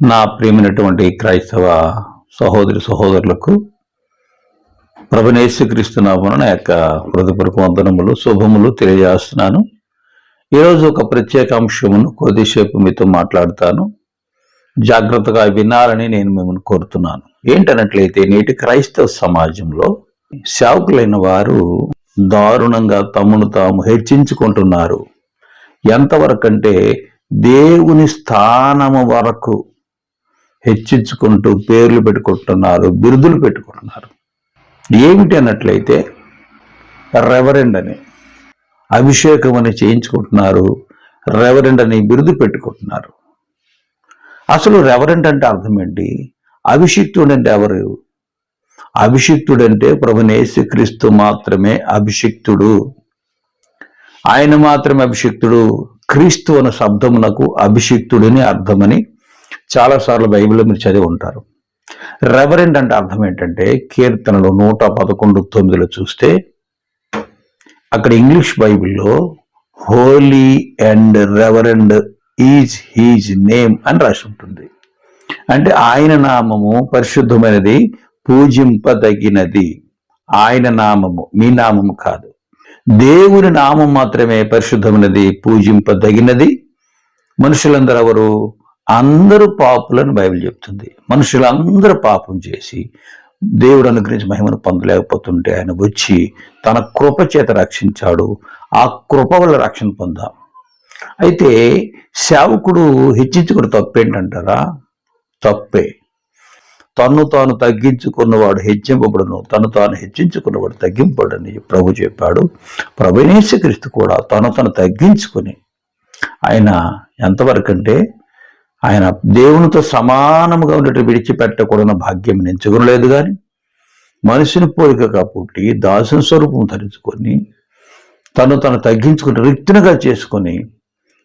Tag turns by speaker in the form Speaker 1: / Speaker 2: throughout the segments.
Speaker 1: నా ప్రియమైనటువంటి క్రైస్తవ సహోదరి సహోదరులకు ప్రభునేశ్వరిస్తు నామన నా యొక్క హృదయపూర్వక వందనములు శుభములు తెలియజేస్తున్నాను. ఈరోజు ఒక ప్రత్యేక అంశమును కొద్దిసేపు మీతో మాట్లాడతాను. జాగ్రత్తగా వినాలని నేను మిమ్మల్ని కోరుతున్నాను. ఏంటన్నట్లయితే నేటి క్రైస్తవ సమాజంలో సేవకులైన వారు దారుణంగా తమను తాము హెచ్చించుకుంటున్నారు. ఎంతవరకు అంటే దేవుని స్థానము వరకు హెచ్చించుకుంటూ పేర్లు పెట్టుకుంటున్నారు బిరుదులు పెట్టుకుంటున్నారు. ఏమిటి అన్నట్లయితే రెవరెండ్ అని అభిషేకం అని చేయించుకుంటున్నారు రెవరెండ్ అని బిరుదు పెట్టుకుంటున్నారు. అసలు రెవరెండ్ అంటే అర్థం ఏంటి అభిషిక్తుడు అంటే ఎవరు? అభిషిక్తుడంటే ప్రభునేసి క్రీస్తు మాత్రమే అభిషిక్తుడు. ఆయన మాత్రమే అభిషిక్తుడు. క్రీస్తు అన్న శబ్దమునకు అభిషిక్తుడని అర్థమని చాలాసార్లు బైబిల్లో మీరు చదివి ఉంటారు. రెవరెండ్ అంటే అర్థం ఏంటంటే కీర్తనలు నూట పదకొండు తొమ్మిదిలో చూస్తే అక్కడ ఇంగ్లీష్ బైబిల్లో holy and reverend is his name అని రాసి ఉంటుంది. అంటే ఆయన నామము పరిశుద్ధమైనది పూజింపదగినది. ఆయన నామము మీ నామము కాదు. దేవుని నామం మాత్రమే పరిశుద్ధమైనది పూజింపదగినది. మనుషులందరూ ఎవరు? అందరూ పాపులని బైబిల్ చెప్తుంది. మనుషులందరూ పాపం చేసి దేవుడు అనుగ్రహించి మహిమను పొందలేకపోతుంటే ఆయన వచ్చి తన కృప చేత రక్షించాడు. ఆ కృప వల్ల రక్షణ పొందాం. అయితే సేవకుడు హెచ్చించుకుడు తప్పేంటంటారా? తప్పే. తను తాను తగ్గించుకున్నవాడు హెచ్చింపబడును తను తాను హెచ్చించుకున్నవాడు తగ్గింపడని ప్రభు చెప్పాడు. ప్రభునేశ్వరిస్తు కూడా తను తను తగ్గించుకుని ఆయన ఎంతవరకు అంటే ఆయన దేవునితో సమానముగా ఉండేట విడిచిపెట్టకూడన భాగ్యం ఎంచుకునలేదు కానీ మనిషిని పోలికగా పుట్టి దాసుని స్వరూపం ధరించుకొని తను తను తగ్గించుకుని రిక్తునిగా చేసుకొని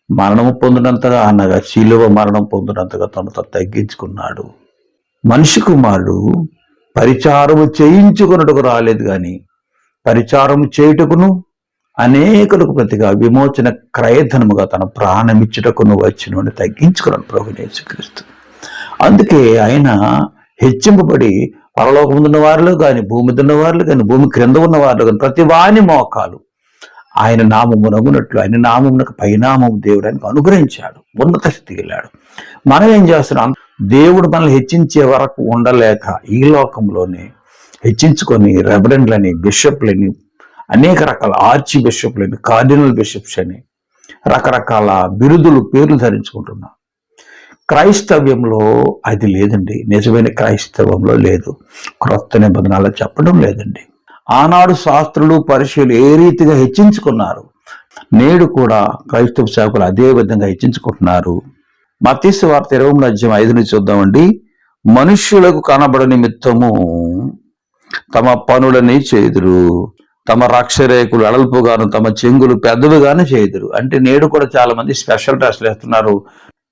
Speaker 1: మరణము పొందినంతగా అనగా శిలువ మరణం పొందినంతగా తను తను తగ్గించుకున్నాడు. మనిషి కుమారుడు పరిచారము చేయించుకున్నట్టుకు రాలేదు కానీ పరిచారము చేయుటకును అనేకులకు ప్రతిగా విమోచన క్రయధనముగా తన ప్రాణమిచ్చుటకు నువ్వు వచ్చిన తగ్గించుకున్నాను ప్రభు యేసుక్రీస్తు. అందుకే ఆయన హెచ్చింపబడి పరలోకం ఉన్న వారిలో కానీ భూమి ఉన్న వారిలో కానీ భూమి క్రింద ఉన్న వారిలో కానీ ప్రతి వాని మోకాలు ఆయన నామమునగునట్లు ఆయన నామమునకు పైనామం దేవుడు ఆయనకు అనుగ్రహించాడు. ఉన్నత స్థితికి వెళ్ళాడు. మనం ఏం చేస్తున్నాం? దేవుడు మనల్ని హెచ్చించే వరకు ఉండలేక ఈ లోకంలోనే హెచ్చించుకొని రెబరెండ్లని బిషప్లని అనేక రకాల ఆర్చి బిషప్లని కార్డినల్ బిషప్స్ అని రకరకాల బిరుదులు పేర్లు ధరించుకుంటున్నారు క్రైస్తవ్యంలో అది లేదండి. నిజమైన క్రైస్తవంలో లేదు. క్రొత్త నిబంధనలు చెప్పడం లేదండి. ఆనాడు శాస్త్రులు పరిశీలు ఏ రీతిగా హెచ్చించుకున్నారు? నేడు కూడా క్రైస్తవ సేవకులు అదే విధంగా హెచ్చించుకుంటున్నారు. మతీసు వార్త ఇరవై అధ్యాయం ఐదు నుంచి చూద్దామండి. మనుష్యులకు కనబడ నిమిత్తము తమ పనులని చేదురు. తమ రక్షరేకులు అడల్పుగాను తమ చెంగులు పెద్దవిగాను చేయుదురు. అంటే నేడు కూడా చాలా మంది స్పెషల్ డ్రెస్లు వేస్తున్నారు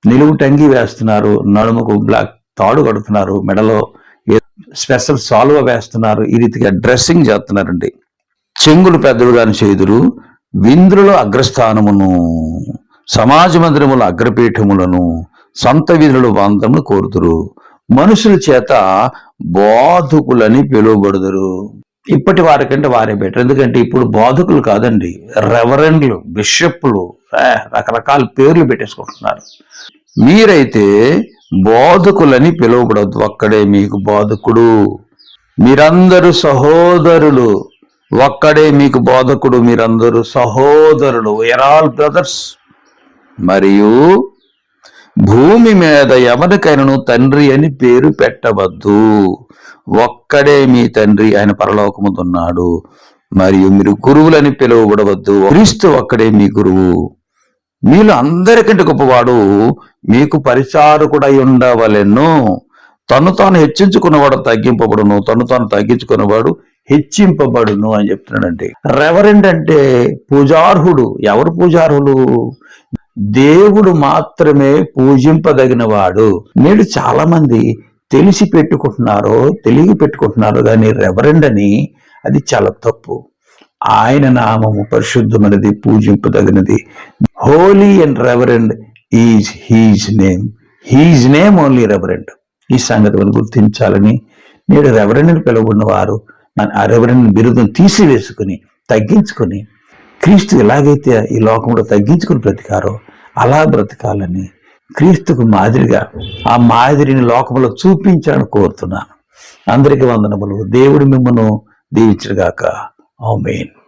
Speaker 1: నిలువు టంగి వేస్తున్నారు నడుముకు బ్లాక్ తాడు కడుతున్నారు మెడలో స్పెషల్ సాల్వ వేస్తున్నారు ఈ రీతిగా డ్రెస్సింగ్ చేస్తున్నారండి. చెంగులు పెద్దవిగాను చేదురు వింద్రుల అగ్రస్థానమును సమాజ మందిరముల అగ్రపీఠములను సొంత విధులు వందములు కోరుతురు మనుషుల చేత బోధకులని పిలువబడుదురు. ఇప్పటి వారికంటే వారే బెటర్ ఎందుకంటే ఇప్పుడు బోధకులు కాదండి రెవరెండ్లు బిషప్లు రకరకాల పేర్లు పెట్టేసుకుంటున్నారు. మీరైతే బోధకులని పిలువబడద్దు ఒక్కడే మీకు బోధకుడు. మీరందరూ సహోదరులు ఒక్కడే మీకు బోధకుడు మీరందరూ సహోదరులు ఎర్ ఆల్ బ్రదర్స్ మరియు భూమి మీద ఎవరికైనాను తండ్రి అని పేరు పెట్టవద్దు. ఒక్కడే మీ తండ్రి ఆయన పరలోకముతున్నాడు మరియు మీరు గురువులని పిలువబడవద్దు. క్రీస్తు ఒక్కడే మీ గురువు. మీలో అందరికంటే గొప్పవాడు మీకు పరిచారకుడై ఉండవలెను. తను తాను హెచ్చించుకున్నవాడు తగ్గింపబడును. తను తాను తగ్గించుకున్నవాడు హెచ్చింపబడును అని చెప్తున్నాడండి. రెవరెండ్ అంటే పూజార్హుడు. ఎవరు పూజార్హులు? దేవుడు మాత్రమే పూజింపదగినవాడు. నేడు చాలా మంది తెలిసి పెట్టుకుంటున్నారో తెలివి పెట్టుకుంటున్నారో కానీ రెవరెండ్ అని అది చాలా తప్పు. ఆయన నామము పరిశుద్ధమైనది పూజింపదగినది. Holy and reverend is his name his name only reverend ఈ సంగతిని గుర్తించాలని నేడు రెవరెండ్ని పిలువబడిన వారు మన ఆ రెవరెండ్ బిరుదం తీసివేసుకుని తగ్గించుకుని క్రీస్తు ఎలాగైతే ఈ లోకంలో తగ్గించుకుని బ్రతికారో అలా బ్రతకాలని క్రీస్తుకు మాదిరిగా ఆ మాదిరిని లోకంలో చూపించాలని కోరుతున్నాను. అందరికీ వందనములు. దేవుడు మిమ్మల్ని దీవించడుగాక ఆమెన్.